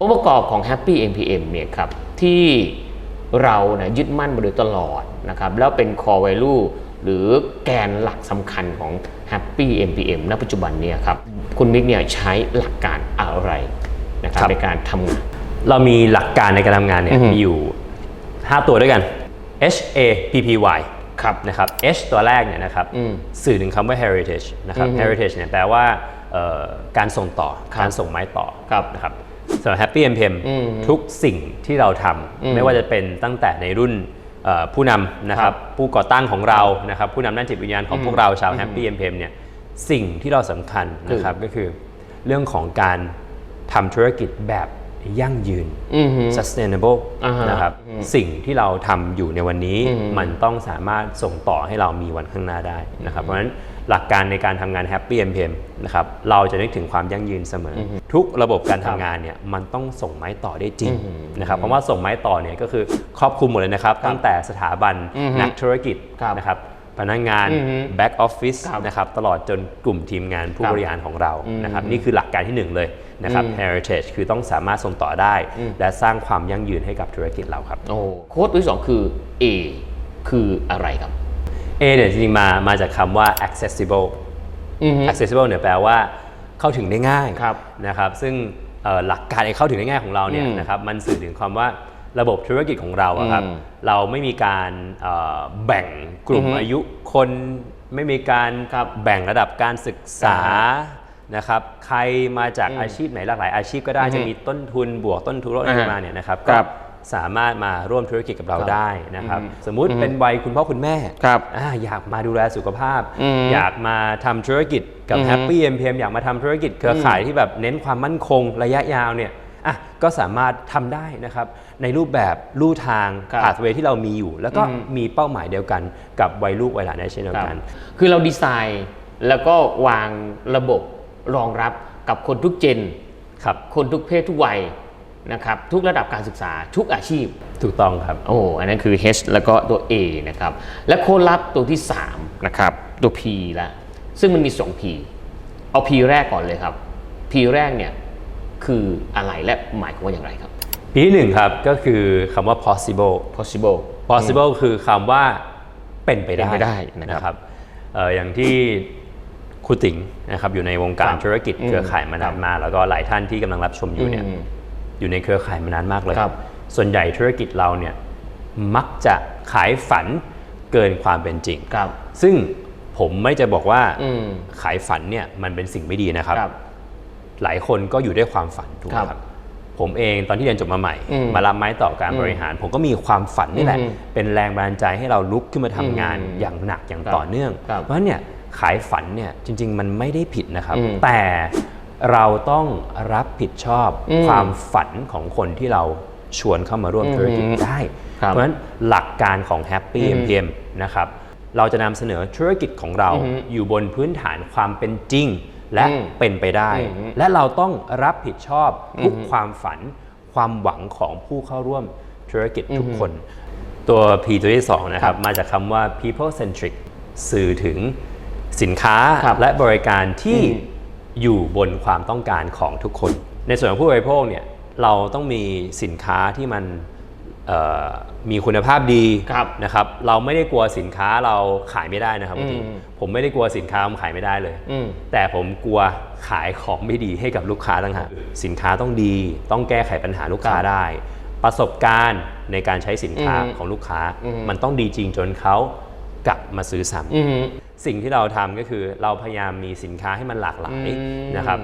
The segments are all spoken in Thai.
องค์ประกอบของ Happy MPM เนี่ยครับที่เรานะยึดมั่นมาโดยตลอดนะครับแล้วเป็น core value หรือแกนหลักสำคัญของ Happy MPM ณปัจจุบันเนี่ยครับคุณมิกเนี่ยใช้หลักการอะไรนะครับครับในการทำงาน เรามีหลักการในการทำงานเนี่อืยอฮึมีอยู่ 5 ตัวด้วยกัน H A P P Y ครับนะครับ H ตัวแรกเนี่ยนะครับอืมสื่อถึงคำว่า heritage นะครับอือฮึ heritage เนี่ยแปลว่าเอ่อการส่งต่อครับการส่งไม้ต่อครับนะครับ สำหรับ Happy MPM อืมทุกสิ่งที่เราทอืมำไม่ว่าจะเป็นตั้งแต่ในรุ่นเอ่อผู้นำนะคครัรับบผู้ก่อตั้งของเรานะครับผู้นำด้านจิตวิญญาณของพวกเราชาว Happy MPM เนี่ยสิ่งที่เราสำคัญนะครับก็คือเรื่องของการทำธุรกิจแบบ ยั่งยืนอือฮึ sustainable อ่าฮะนะครับอืมสิ่งที่เราทำอยู่ในวันนี้อืมมันต้องสามารถส่งต่อให้เรามีวันข้างหน้าได้นะครับเพราะฉะนั้นหลักการในการทำงาน Happy MPM นะครับเราจะนึกถึงความยั่งยืนเสมออทุกระบบการทำงานเนี่ยมันต้องส่งไม้ต่อได้จริงอืมนะครับเพราะว่าส่งไม้ต่อเนี่ยก็คือครอบคลุมหมดเลยนะครับ ตั้งแต่สถาบันอือฮึนักธุรกิจครับนะครับ พนักงานอือฮึ back office ครับนะครับตลอดจนกลุ่มทีมงานผู้ครับบริหารของเราอืมนะครับนี่คือหลักการที่หนึ่งเลยนะครับอืม heritage คือต้องสามารถส่งต่อได้อืมและสร้างความยั่งยืนให้กับธุรกิจเราครับโอ้โค้ดตัวที่สองคือ A คืออะไรครับ A เนี่ยจริงๆมามาจากคำว่า accessible อือฮึ accessible เนี่ยแปลว่าเข้าถึงได้ง่ายครับนะครับซึ่งเอ่อหลักการไอ้เข้าถึงได้ง่ายของเราเนี่ยอืมนะครับมันสื่อถึงความว่า ระบบธุรกิจของเราอะครับ อืมเราไม่มีการเอ่อแบ่งกลุ่มอือฮึอายุคนไม่มีการครับแบ่งระดับการศึกษานะครับ ใครมาจากอืมอาชีพไหนหลากหลายอาชีพก็ได้อือฮึจะมีต้นทุนบวกต้นทุนลดอะไรอ่าฮะมาเนี่ยนะครับครับก็สามารถมาร่วมธุรกิจกับเราครับได้นะครับ อือฮึสมมุติเป็นวัยคุณพ่อคุณแม่ ครับ อ่าอยากมาดูแลสุขภาพ อืมอยากมาทำธุรกิจกับอืม Happy MPM อยากมาทำธุรกิจเครือข่ายที่แบบเน้นความมั่นคงระยะยาวเนี่ย อะก็สามารถทำได้นะครับในรูปแบบลู่ทางครับพาสเวที่เรามีอยู่ แล้วก็อืมมีเป้าหมายเดียวกันกับวัยลูกวัยหลานได้เช่นเดียวครับกัน คือเราดีไซน์แล้วก็วางระบบรองรับกับคนทุกเจนครับคนทุกเพศทุกวัยนะครับทุกระดับการศึกษาทุกอาชีพถูกต้องครับโอ้อันนั้นคือ H แล้วก็ตัว A นะครับและโค้ดลับตัวที่3นะครับตัว P ละซึ่งมันมี 2 P เอา P แรกก่อนเลยครับ P แรกเนี่ย คืออะไรและหมายความว่าอย่างไรครับ ปีที่หนึ่งครับก็คือคำว่า possible possible possible คือคำว่าเป็นไปได้เป็นไปได้นะครับเอ่ออย่างที่ครูติ๋งนะครับอยู่ในวงการครับธุรกิจอืมเครือข่ายมานานมาก แล้วก็หลายท่านที่กำลังรับชมอยู่เนี่ยอืมอยู่ในเครือข่ายมานานมากเลยครับส่วนใหญ่ธุรกิจเราเนี่ยมักจะขายฝันเกินความเป็นจริงครับ ซึ่งผมไม่จะบอกว่าอืมขายฝันเนี่ยมันเป็นสิ่งไม่ดีนะครับครับ หลายคนก็อยู่ด้วยความฝันถูกไหมครับครับผมเองตอนที่เรียนจบมาใหม่อืมมารับไม้ต่อการอืมบริหาร ผมก็มีความฝันนี่แหละอืมเป็นแรงบันดาลใจให้เราลุกขึ้นมาทำงานอืมอย่างหนักอย่างครับต่อเนื่องครับเพราะฉะนั้นเนี่ยขายฝันเนี่ยจริง ๆ มันไม่ได้ผิดนะครับอืมแต่เราต้องรับผิดชอบอืมความฝันของคนที่เราชวนเข้ามาร่วมธุรกิจอืมได้ครับเพราะฉะนั้นหลักการของ Happy อืม MPM นะครับเราจะนำเสนอธุรกิจของเราอือฮึอยู่บนพื้นฐานความเป็นจริง และอืมเป็นไปได้อืมและเราต้องรับผิดชอบทุกอือฮึความฝันความหวังของผู้เข้าร่วมธุรกิจทุกอือฮึคน ตัว P ตัวที่2นะคครัรับบมาจากคำว่า people centric สื่อถึงสินค้าครับและบริการที่อืมอยู่บนความต้องการของทุกคน ในส่วนของผู้บริโภคเนี่ยเราต้องมีสินค้าที่มันเอ่อ มีคุณภาพดีครับนะครับเราไม่ได้กลัวสินค้าเราขายไม่ได้นะครับบางทีอืมผมไม่ได้กลัวสินค้าผมขายไม่ได้เลยอืมแต่ผมกลัวขายของไม่ดีให้กับลูกค้าต่างหากสินค้าต้องดี ต้องแก้ไขปัญหาลูกค้าครับได้ ประสบการณ์ในการใช้สินค้าอือฮึของลูกค้าอือฮึมันต้องดีจริงจนเขากลับมาซื้อซ้ำอืม สิ่งที่เราทำก็คือเราพยายามมีสินค้าให้มันหลากหลายอืมนะครับ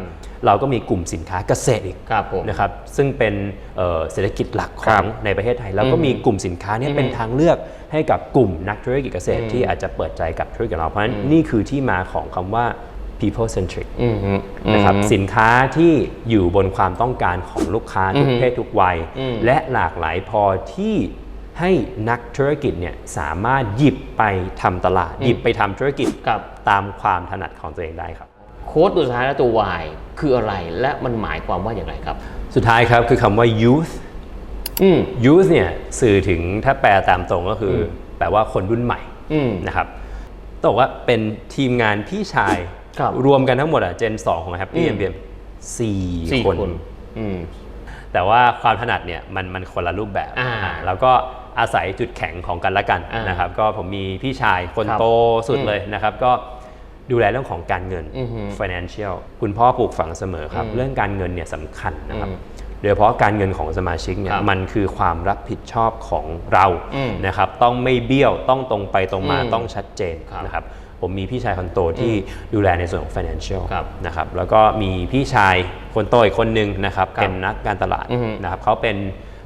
เราก็มีกลุ่มสินค้าเกษตรอีกครับผมนะครับซึ่งเป็นเอ่อเศรษฐกิจหลักขครัอบงในประเทศไทย แล้วก็มีกลุ่มสินค้าเนี้อืมเป็นทางเลือกให้กับกลุ่มนักธุรกิจเกษตรอืมที่อาจจะเปิดใจกับธุรกิจเราเพราะฉะนั้นนี่คือที่มาของคำว่า people centric อืมนะครับอืมสินค้าที่อยู่บนความต้องการของลูกค้าทุกอืมเพศทุกวัยอืมและหลากหลายพอที่ ให้นักธุรกิจเนี่ยสามารถหยิบไปทำตลาด หยิบไปทำธุรกิจครับตามความถนัดของตัวเองได้ครับ โค้ดตัวสุดท้ายและตัว Y คืออะไรและมันหมายความว่าอย่างไรครับ สุดท้ายครับคือคำว่า youth อืม youth เนี่ยสื่อถึงถ้าแปลตามตรงก็คืออแปลว่าคนรุ่นใหม่อืมนะครับต้องบอกว่าเป็นทีมงานพี่ชายครับรวมกันทั้งหมดอะเจน 2 ของ Happy อืม MPM สี่สี่คนคนอืมแต่ว่าความถนัดเนี่ยมันมันคนละรูปแบบอ่าอ่าแล้วก็ อาศัยจุดแข็งของกันและกันอ่านนะครับ ก็ผมมีพี่ชายคนครับโตสุดอืมเลยนะครับก็ดูแลเรื่องของการเงินอือฮึ financial คุณพ่อปลูกฝังเสมอครับอืมเรื่องการเงินเนี่ยสำคัญนะครับอืมโดยเฉพาะการเงินของสมาชิกเนี่คยรับมันคือความรับผิดชอบของเราอืมนะครับ ต้องไม่เบี้ยวต้องตรงไปตรงมาอืมต้องชัดเจนครับนะครับผมมีพี่ชายคนโตที่ดูแลในส่วนของ financial ครับนะครับแล้วก็มีพี่ชายคนโตอีกคนหนึ่งนะครับครับเป็นนักการตลาดอือฮึนะครับเขาเป็น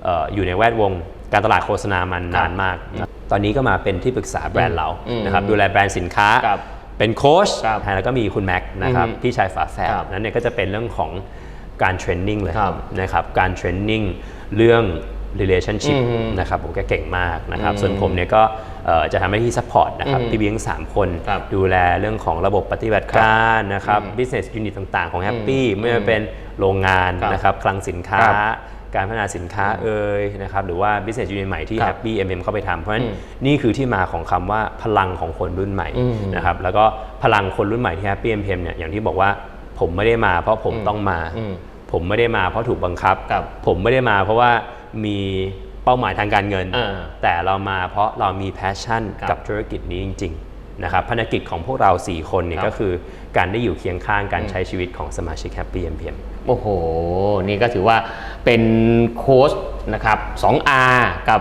เอออยู่ในแวดวง การตลาดโฆษณามันครับนานมากนะตอนนี้ก็มาเป็นที่ปรึกษาแบรนด์เราอืมนะครับดูแลแบรนด์สินค้าครับเป็นโค้ชครับแล้วก็มีคุณแม็กนะครับอือฮึพี่ชายฝาแฝดครับนั้นเนี่ยก็จะเป็นเรื่องของการเทรนนิ่งเลยครับนะครับการเทรนนิ่งเรื่อง relationship อือฮึนะครับผมก็เก่งมากนะครับอืมส่วนผมเนี่ยก็เอ่อจะทำหน้าที่ support นะครับอืมพี่เบี้ยงสามคนครับดูแลเรื่องของระบบปฏิบัติการนะครับ business unit ต่าง ๆ ของ Happy ไม่ว่าเป็นโรงงานครับนะครับ คลังสินค้าครับ การพัฒนาสินค้าเอ่ยนะครับหรือว่า business unit ใหม่ที่ครับ Happy MM เข้าไปทำเพราะฉะนั้นอืมนี่คือที่มาของคำว่าพลังของคนรุ่นใหม่อืมนะครับแล้วก็พลังคนรุ่นใหม่ที่ Happy MM เนี่ยอย่างที่บอกว่าผมไม่ได้มาเพราะผมต้องมาอืมผมไม่ได้มาเพราะถูกบังคับครับ ผมไม่ได้มาเพราะว่ามีเป้าหมายทางการเงินอ่าแต่เรามาเพราะเรามีแพชชั่นครับกับธุรกิจนี้จริง ๆ นะครับภารกิจของพวกเรา 4 คนเนี่ยครับก็คือการได้อยู่เคียงข้างการใช้ชีวิตของสมาชิก Happy MPM โอ้โห นี่ก็ถือว่าเป็นโค้ชนะครับ 2R กับ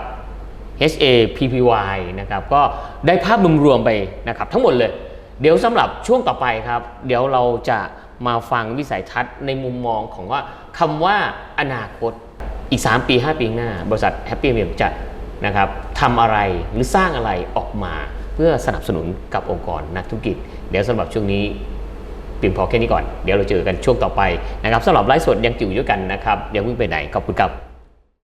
HAPPY นะครับก็ได้ภาพรวมๆไปนะครับทั้งหมดเลย เดี๋ยวสำหรับช่วงต่อไปครับ เดี๋ยวเราจะมาฟังวิสัยทัศน์ในมุมมองของว่าคำว่าอนาคตอีก 3 ปี 5 ปีข้างหน้า บริษัท Happy m จะนะครับทำอะไรหรือสร้างอะไรออกมา เพื่อสนับสนุนกับองค์กรนักธุรกิจ เดี๋ยวสำหรับช่วงนี้เพียงพอแค่นี้ก่อน เดี๋ยวเราเจอกันช่วงต่อไปนะครับสำหรับไลฟ์สดยังจิ๋วอยู่กันนะครับอย่าเพิ่งไปไหนขอบคุณครับ